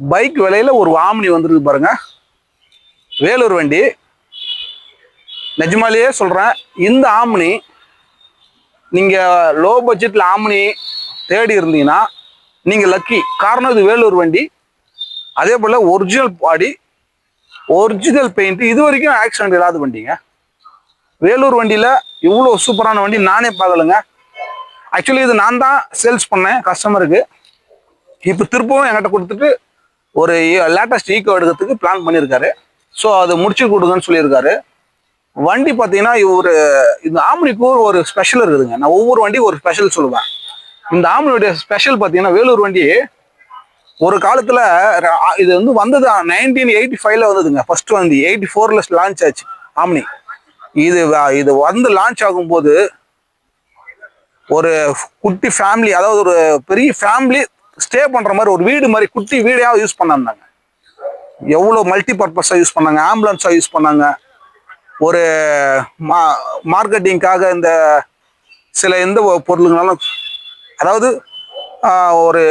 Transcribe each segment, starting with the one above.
Bike விலையில் ஒரு omni வந்துருக்கு பாருங்க. வேலூர் வண்டி. நிஜமாலேயே சொல்கிறேன் இந்த ஆம்னி நீங்கள் லோ பட்ஜெட்டில் ஆம்னி தேடி இருந்தீங்கன்னா நீங்கள் லக்கி காரணம் இது வேலூர் வண்டி. அதே போல் ஒரிஜினல் பாடி ஒரிஜினல் பெயிண்ட் இது வரைக்கும் ஆக்சிடென்ட் இல்லாத வண்டிங்க. வேலூர் வண்டியில் இவ்வளோ சூப்பரான வண்டி நானே பார்க்கலங்க. ஆக்சுவலி இது நான் தான் சேல்ஸ் பண்ணேன் கஸ்டமருக்கு இப்போ திருப்பவும் என்கிட்ட கொடுத்துட்டு ஒரு லேட்டஸ்ட் ஈக்கோ எடுக்கிறதுக்கு பிளான் பண்ணியிருக்காரு. ஸோ அது முடிச்சு கொடுங்கன்னு சொல்லியிருக்காரு. வண்டி பார்த்தீங்கன்னா இவர் இந்த ஆம்னிக்கு ஒரு ஸ்பெஷல் இருக்குதுங்க. நான் ஒவ்வொரு வண்டியும் ஒரு ஸ்பெஷல் சொல்லுவேன். இந்த ஆம்னியுடைய ஸ்பெஷல் பார்த்தீங்கன்னா வேலூர் வண்டி ஒரு காலத்தில் இது வந்து வந்தது நைன்டீன் எயிட்டி ஃபைவ்ல வந்ததுங்க. ஃபர்ஸ்ட் வண்டி எயிட்டி ஃபோரில் லான்ச் ஆச்சு ஆம்னி. இது இது வந்து லான்ச் ஆகும்போது ஒரு குட்டி ஃபேமிலி அதாவது ஒரு பெரிய ஃபேமிலி ஸ்டே பண்ணுற மாதிரி ஒரு வீடு மாதிரி குட்டி வீடையாக யூஸ் பண்ணாங்க எவ்வளோ மல்டி பர்பஸாக யூஸ் பண்ணாங்க ஆம்புலன்ஸாக யூஸ் பண்ணாங்க. ஒரு மா மார்க்கெட்டிங்காக இந்த சில எந்த பொருளுங்களாலும் அதாவது ஒரு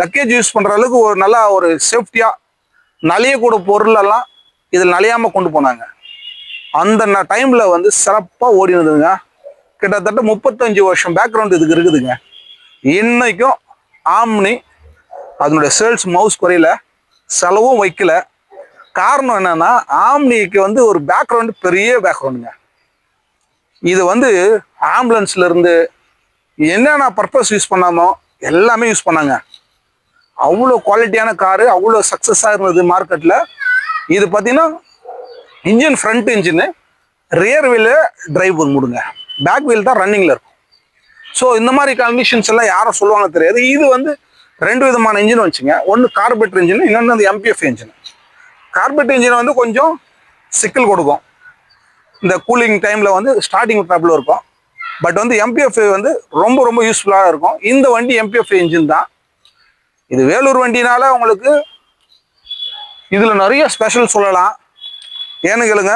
லக்கேஜ் யூஸ் பண்ணுற அளவுக்கு ஒரு நல்லா ஒரு சேஃப்டியாக நலியக்கூட பொருளெல்லாம் இதில் நலியாமல் கொண்டு போனாங்க. அந்த டைமில் வந்து சிறப்பாக ஓடினதுங்க. கிட்டத்தட்ட முப்பத்தஞ்சு வருஷம் பேக்ரவுண்ட் இதுக்கு இருக்குதுங்க. இன்னைக்கும் ஆம்னி அதனுடைய சேல்ஸ் மவுஸ் குறையல செலவும் வைக்கல. காரணம் என்னன்னா ஆம்னிக்கு வந்து ஒரு பேக்ரவுண்டு பெரிய பேக்ரவுண்டுங்க இது வந்து ஆம்புலன்ஸ்ல இருந்து என்னென்ன பர்பஸ் யூஸ் பண்ணாமோ எல்லாமே யூஸ் பண்ணாங்க. அவ்வளோ குவாலிட்டியான காரு அவ்வளோ சக்ஸஸாக இருந்தது மார்க்கெட்டில் இது பார்த்தீங்கன்னா engine front engine rear wheel drive முடுங்க. Back wheel தான் ரன்னிங்கில் இருக்கும். ஸோ இந்த மாதிரி கண்டிஷன்ஸ் எல்லாம் யாரும் சொல்லுவாங்க தெரியாது. இது வந்து ரெண்டு விதமான இன்ஜின் வச்சுங்க. ஒன்று கார்பெட் இன்ஜின் இன்னொன்று அந்த எம்பிஎஃப் இன்ஜின் கார்பெட் இன்ஜின் வந்து கொஞ்சம் சிக்கல் கொடுக்கும். இந்த கூலிங் டைமில் வந்து ஸ்டார்டிங் ட்ரபிள் இருக்கும். பட் வந்து எம்பிஎஃப் வந்து ரொம்ப ரொம்ப யூஸ்ஃபுல்லாக இருக்கும். இந்த வண்டி எம்பிஎஃப் இன்ஜின் தான். இது வேலூர் வண்டினால உங்களுக்கு இதில் நிறைய ஸ்பெஷல் சொல்லலாம். ஏன்னு கேளுங்க.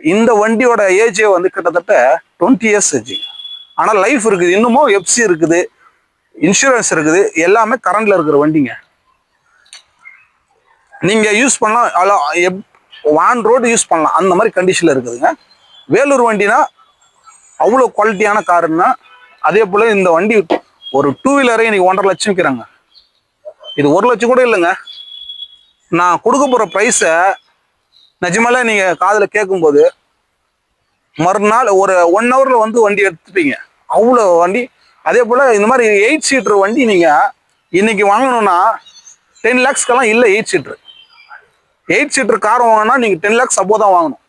இந்த வண்டியோட ஏஜே வந்து கிட்டத்தட்ட டுவெண்ட்டி இயர்ஸ் ஏஜ் ஆனால் லைஃப் இருக்குது. இன்னமும் எஃப்சி இருக்குது. இன்சூரன்ஸ் இருக்குது. எல்லாமே கரண்டில் இருக்கிற வண்டிங்க. நீங்கள் யூஸ் பண்ணலாம். அல- எப் வான் ரோடு யூஸ் பண்ணலாம். அந்த மாதிரி கண்டிஷனில் இருக்குதுங்க. வேலூர் வண்டினா அவ்வளோ குவாலிட்டியான காருன்னா அதே போல் இந்த வண்டி ஒரு டூ வீலரே இன்னைக்கு ஒன்றரை லட்சம் விற்கிறாங்க இது ஒரு லட்சம் கூட இல்லைங்க. நான் கொடுக்க போகிற ப்ரைஸை நிஜமால நீங்கள் காதில் கேட்கும்போது மறுநாள் ஒரு ஒன் ஹவரில் வந்து வண்டி எடுத்துப்பீங்க. அவ்வளோ வண்டி. அதே போல் இந்த மாதிரி எயிட் சீட்ரு வண்டி நீங்கள் இன்றைக்கி வாங்கணும்னா டென் லேக்ஸ்க்கெல்லாம் இல்லை eight seater eight seater car வாங்கினா நீங்கள் டென் லேக்ஸ் அப்போ தான் வாங்கணும்.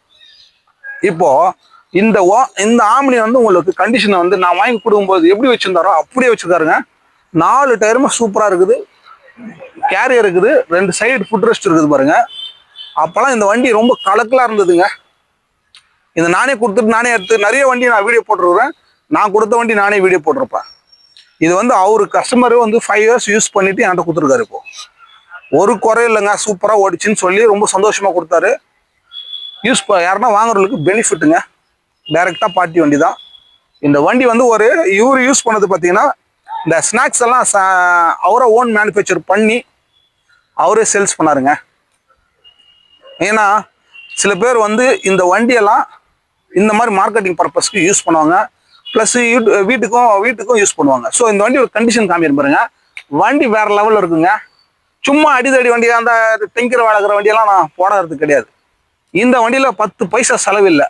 இப்போது இந்த ஓ இந்த ஆம்னி வந்து உங்களுக்கு கண்டிஷனை வந்து நான் வாங்கி கொடுக்கும்போது எப்படி வச்சுருந்தாரோ அப்படியே வச்சுருக்காருங்க. நாலு டயருமே சூப்பராக இருக்குது. கேரியர் இருக்குது. ரெண்டு சைடு ஃபுட் ரெஸ்ட் இருக்குது பாருங்கள் அப்போல்லாம் இந்த வண்டி ரொம்ப கலக்கலாக இருந்ததுங்க. இந்த நானே கொடுத்துட்டு நானே எடுத்து நிறைய வண்டி நான் வீடியோ போட்டுருக்குறேன். நான் கொடுத்த வண்டி நானே வீடியோ போட்டிருப்பேன். இது வந்து அவர் கஸ்டமரே வந்து ஃபைவ் இயர்ஸ் யூஸ் பண்ணிட்டு என்கிட்ட கொடுத்துருக்காரு இப்போ. ஒரு குறை இல்லைங்க சூப்பராக ஓடிச்சுன்னு சொல்லி ரொம்ப சந்தோஷமாக கொடுத்தாரு. யூஸ் ப யாருன்னா வாங்குறவங்களுக்கு பெனிஃபிட்டுங்க டைரெக்டாக பார்ட்டி வண்டி தான். இந்த வண்டி வந்து ஒரு இவர் யூஸ் பண்ணது பார்த்தீங்கன்னா இந்த ஸ்நாக்ஸ் எல்லாம் ச- அவரை ஓன் மேனுஃபேக்சர் பண்ணி அவரே சேல்ஸ் பண்ணாருங்க. ஏன்னா சில பேர் வந்து இந்த வண்டியெல்லாம் இந்த மாதிரி மார்க்கெட்டிங் பர்பஸ்க்கு யூஸ் பண்ணுவாங்க. ப்ளஸ் வீட்டுக்கும் வீட்டுக்கும் யூஸ் பண்ணுவாங்க. ஸோ இந்த வண்டி ஒரு கண்டிஷன் காமிக்கிறேன் வண்டி வேற லெவலில் இருக்குங்க. சும்மா அடிதடி வண்டி அந்த டெங்கர் வளர்க்குற வண்டியெல்லாம் நான் போடறது கிடையாது. இந்த வண்டியில் பத்து பைசா செலவில்லை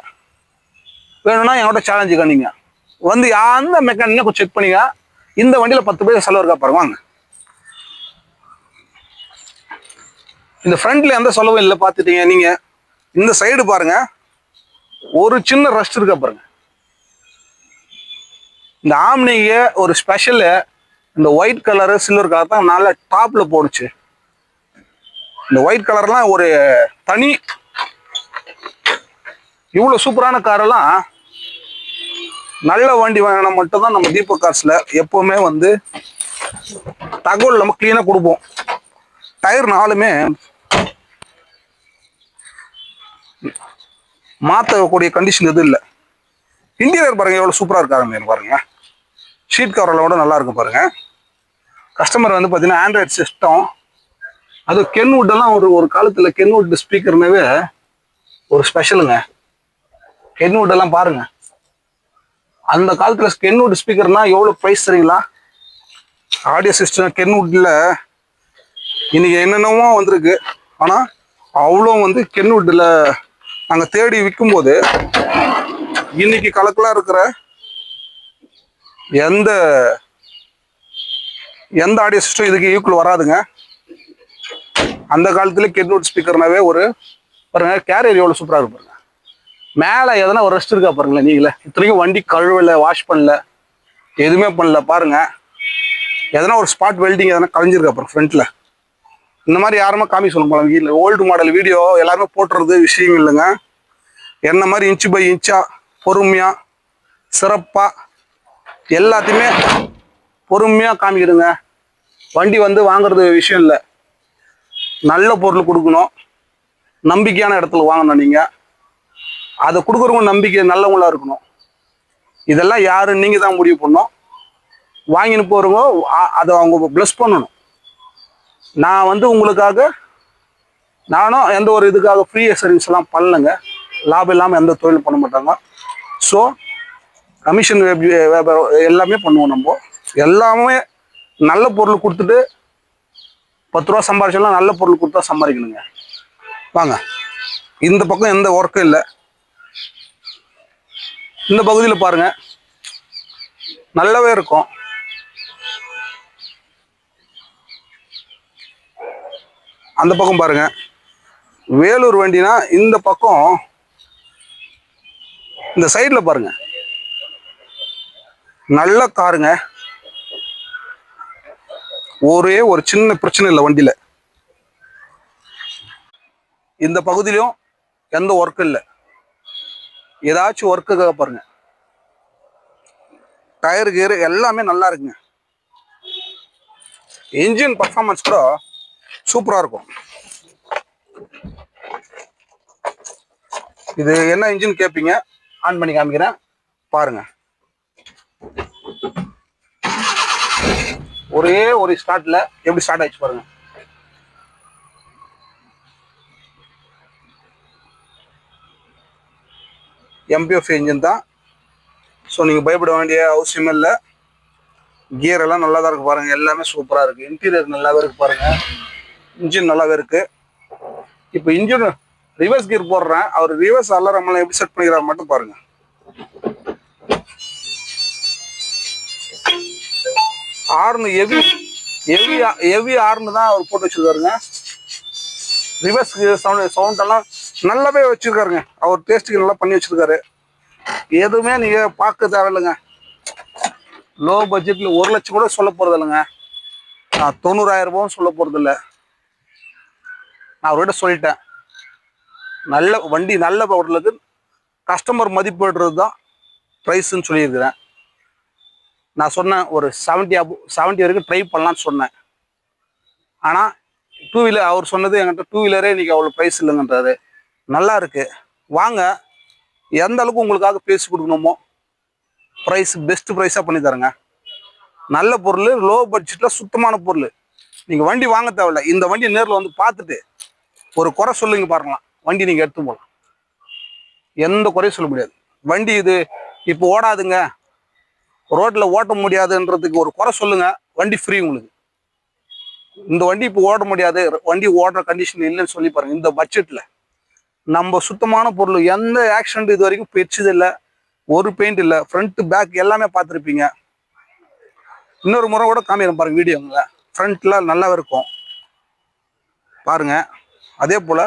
வேணும்னா என்னோட சேலஞ்சு கண்டிங்க வந்து அந்த மெக்கானிக்கை கொஞ்சம் செக் பண்ணிங்க இந்த வண்டியில் பத்து பைசா செலவு இருக்கா பாருங்க வாங்க. இந்த ஃப்ரண்ட்ல எந்த செலவும் இல்லை பார்த்துட்டீங்க நீங்கள் இந்த சைடு பாருங்கள் ஒரு சின்ன ரஸ்ட் இருக்கா பாருங்க. இந்த ஆம்னிங்க ஒரு ஸ்பெஷல் இந்த ஒயிட் கலரு சில்வர் கலர் தான் நல்ல டாப்பில் போணுச்சு. இந்த ஒயிட் கலர்லாம் ஒரு தனி இவ்வளோ சூப்பரான காரெல்லாம் நல்ல வண்டி வாங்கினா மட்டும்தான் நம்ம தீபக் கார்ஸில் எப்போவுமே வந்து தகவல் நம்ம க்ளீனாக கொடுப்போம். டயர் நாலுமே மாற்றக்கூடிய கண்டிஷன் எதுவும் இல்லை. இன்டீரியர் பாருங்கள் எவ்வளோ சூப்பராக இருக்காருங்க பாருங்கள் ஷீட் கவரில் கூட நல்லா இருக்கும் கஸ்டமர் வந்து பார்த்தீங்கன்னா ஆண்ட்ராய்ட் சிஸ்டம் அது கென்வுட்டெல்லாம் ஒரு ஒரு காலத்தில் கென்வுட் ஸ்பீக்கர்னாவே ஒரு ஸ்பெஷலுங்க கென்வுட்டெல்லாம் பாருங்கள் பாருங்க. அந்த காலத்தில் கென்வுட் ஸ்பீக்கர்னா எவ்வளோ ப்ரைஸ் சரிங்களா ஆடியோ சிஸ்டம் கென்வுட்டில் இன்றைக்கி என்னென்னவோ வந்திருக்கு. ஆனால் அவ்வளோ வந்து கென்வுட்டில் நாங்கள் தேடி விற்கும்போது இன்னைக்கு கலக்கலாக இருக்கிற எந்த எந்த ஆடியோ சிஸ்டம் இதுக்கு ஈக்குவல் வராதுங்க. அந்த காலத்துல கெட்வுட் ஸ்பீக்கர்னாவே ஒரு பாருங்க கேரியர் எவ்வளவு சூப்பராக இருக்கு பாருங்க. மேல எதனா ஒரு ரெஸ்ட் இருக்கா பாருங்களேன் நீங்களே. இத்தனைக்கும் வண்டி கழுவல வாஷ் பண்ணல எதுவுமே பண்ணல பாருங்க. எதனா ஒரு ஸ்பாட் வெல்டிங் எதனா கலைஞ்சிருக்கா பாருங்க ஃப்ரண்ட்ல இந்த மாதிரி யாருமே காமி சொல்ல போல வீட்டில் ஓல்டு மாடல் வீடியோ எல்லாருமே போட்டுறது விஷயம் இல்லைங்க. என்ன மாதிரி இன்ச்சு பை இன்ச்சா பொறுமையா சிறப்பா எல்லாத்தையுமே பொறுமையா காமிக்கிடுங்க வண்டி வந்து வாங்குறது விஷயம் இல்லை. நல்ல பொருள் கொடுக்கணும். நம்பிக்கையான இடத்துல வாங்கணும் நீங்க. அதை கொடுக்குறவங்க நம்பிக்கை நல்லவங்களா இருக்கணும். இதெல்லாம் யாரு நீங்க தான் முடிவு பண்ணணும். வாங்கின்னு போறவங்க அதை அவங்க ப்ளஸ் பண்ணணும். நான் வந்து உங்களுக்காக நானும் எந்த ஒரு இதுக்காக ஃப்ரீ சர்வீஸ் எல்லாம் பண்ணலைங்க. லாபம் இல்லாமல் எந்த தொழிலும் பண்ண மாட்டாங்க. ஸோ கமிஷன் வியாபாரம் எல்லாமே பண்ணுவோம் நம்ம. எல்லாமே நல்ல பொருள் கொடுத்துட்டு பத்து ரூபா சம்பாரிச்சாலும் நல்ல பொருள் கொடுத்தா சம்பாதிக்கணுங்க. வாங்க. இந்த பக்கம் எந்த ஒர்க்கும் இல்லை. இந்த பகுதியில் பாருங்கள் நல்லாவே இருக்கும். அந்த பக்கம் பாருங்க. வேலூர் வண்டினா இந்த பக்கம் இந்த சைடில் பாருங்க. நல்ல காருங்க. ஒரே ஒரு சின்ன பிரச்சனை இல்லை வண்டியில இந்த பகுதியிலும் எந்த ஒர்க்கும் இல்லை. ஏதாச்சும் ஒர்க்குக்காக பாருங்க. டயர் கீரு எல்லாமே நல்லா இருக்குங்க. இன்ஜின் பர்ஃபார்மன்ஸ் கூட சூப்பராக இருக்கும். இது என்ன இன்ஜின் கேட்பீங்க ஆன் பண்ணி காமிக்கிறேன். பாருங்க. ஒரே ஒரு ஸ்டார்ட்ல எப்படி ஸ்டார்ட் ஆயிடுச்சு பாருங்க. எம்பிஎஃப் இன்ஜின் தான். ஸோ நீங்கள் பயப்பட வேண்டிய அவசியமே இல்லை. கியர் எல்லாம் நல்லா தான் இருக்கு பாருங்க. எல்லாமே சூப்பராக இருக்கு. இன்டீரியர் நல்லாவே இருக்கு பாருங்க. இன்ஜின் நல்லாவே இருக்கு. இப்போ இன்ஜின் ரிவர்ஸ் கியர் போடுறேன். அவர் ரிவர்ஸ் அலாரம் எப்படி செட் பண்ணிக்கிறாங்க மட்டும் பாருங்க. ஆர்னு ஹெவி ஹெவி ஹெவி ஆர்னு தான் அவர் போட்டு வச்சிருக்காருங்க. ரிவர்ஸ் சவுண்ட் சவுண்ட் எல்லாம் நல்லாவே வச்சிருக்காருங்க. அவர் டேஸ்ட்டுக்கு நல்லா பண்ணி வச்சிருக்காரு. எதுவுமே நீங்க பார்க்க தேவையில்லைங்க. லோ பட்ஜெட்ல ஒரு லட்சம் கூட சொல்ல போறது இல்லைங்க நான் தொண்ணூறாயிரம் ரூபாயும் சொல்ல போறது இல்லை நான் அவர்கிட்ட சொல்லிட்டேன். நல்ல வண்டி நல்ல பொருளுக்கு கஸ்டமர் மதிப்பிடுறது தான் ப்ரைஸுன்னு சொல்லியிருக்கிறேன். நான் சொன்னேன் ஒரு செவன்ட்டி அபோ செவன்ட்டி வரைக்கும் ட்ரை பண்ணலான்னு சொன்னேன். ஆனால் டூ வீலர் அவர் சொன்னது என்கிட்ட டூ வீலரே இன்னைக்கு அவ்வளோ ப்ரைஸ் இல்லைங்கன்றாரு. நல்லா இருக்குது வாங்க எந்த அளவுக்கு உங்களுக்காக பேசி கொடுக்கணுமோ ப்ரைஸ் பெஸ்ட் ப்ரைஸாக பண்ணி தரேங்க. நல்ல பொருள் லோ பட்ஜெட்டில் சுத்தமான பொருள். நீங்கள் வண்டி வாங்க தேவையில்ல. இந்த வண்டியை நேரில் வந்து பார்த்துட்டு ஒரு குறை சொல்லுங்க பாருங்களாம் வண்டி நீங்கள் எடுத்து போகலாம் எந்த குறையும் சொல்ல முடியாது. வண்டி இது இப்போ ஓடாதுங்க. ரோட்டில் ஓட்ட முடியாதுன்றதுக்கு ஒரு குறை சொல்லுங்க. வண்டி ஃப்ரீ உங்களுக்கு. இந்த வண்டி இப்போ ஓட முடியாது. வண்டி ஓடுற கண்டிஷன் இல்லைன்னு சொல்லி பாருங்க. இந்த பட்ஜெட்டில் நம்ம சுத்தமான பொருள் எந்த ஆக்சிடென்ட் இது வரைக்கும் பெச்சது இல்லை. ஒரு பெயிண்ட் இல்லை. ஃப்ரண்ட் பேக் எல்லாமே பார்த்துருப்பீங்க. இன்னொரு முறை கூட காமிக்கிறேன் பாருங்க வீடியோங்கள. ஃப்ரண்ட்லாம் நல்லாவே இருக்கும். பாருங்கள் அதே போல்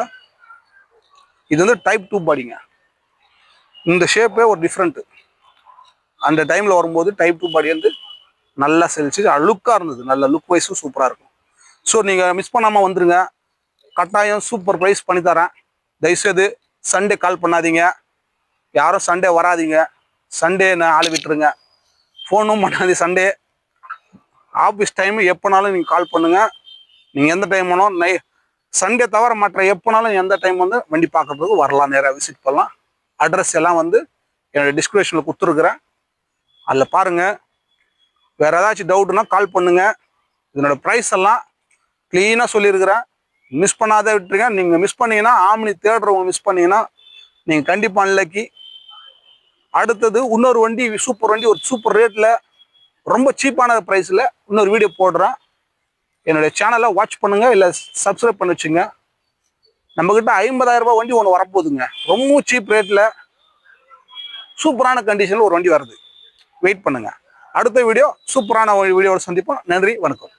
இது வந்து டைப் டூ பாடிங்க இந்த ஷேப்பே ஒரு டிஃப்ரெண்ட்டு அந்த டைமில் வரும்போது டைப் டூ பாடி வந்து நல்லா செழிச்சு லுக்காக இருந்தது. நல்ல லுக் வைஸும் சூப்பராக இருக்கும். ஸோ நீங்கள் மிஸ் பண்ணாமல் வந்துருங்க. கட்டாயம் சூப்பர் ப்ரைஸ் பண்ணித்தரேன் தயவுசெய்து சண்டே கால் பண்ணாதீங்க. யாரும் சண்டே வராதீங்க. சண்டே நான் ஆள் விட்டுருங்க. ஃபோனும் பண்ணாதி சண்டே ஆஃபீஸ் டைமு எப்போனாலும் நீங்கள் கால் பண்ணுங்கள் நீங்கள் எந்த டைம் வேணும் நை சண்டே தவிர மற்ற எப்போனாலும் எந்த டைம் வந்து வண்டி பார்க்கறதுக்கு வரலாம். நேராக விசிட் பண்ணலாம். அட்ரஸ் எல்லாம் வந்து என்னோடய டிஸ்கிரிப்ஷனில் கொடுத்துருக்குறேன். அதில் பாருங்கள் வேறு ஏதாச்சும் டவுட்னா கால் பண்ணுங்கள் இதனோட ப்ரைஸ் எல்லாம் க்ளீனாக சொல்லியிருக்கிறேன். மிஸ் பண்ணாத விட்டுருங்க. நீங்கள் மிஸ் பண்ணீங்கன்னா ஆம்னி தேடுறவங்க மிஸ் பண்ணீங்கன்னா நீங்கள் கண்டிப்பாக அன்லக்கி அடுத்தது இன்னொரு வண்டி சூப்பர் வண்டி ஒரு சூப்பர் ரேட்டில் ரொம்ப சீப்பான ப்ரைஸில் இன்னொரு வீடியோ போடுறேன். என்னுடைய சேனலை வாட்ச் பண்ணுங்கள் இல்லை சப்ஸ்கிரைப் பண்ணி வச்சுங்க. நம்மக்கிட்ட ஐம்பதாயிரம் ரூபாய் வண்டி ஒன்று வரப்போகுதுங்க. ரொம்ப சீப் ரேட்டில் சூப்பரான கண்டிஷனில் ஒரு வண்டி வருது. வெயிட் பண்ணுங்கள் அடுத்த வீடியோ சூப்பரான வீடியோவோட சந்திப்போம். நன்றி வணக்கம்.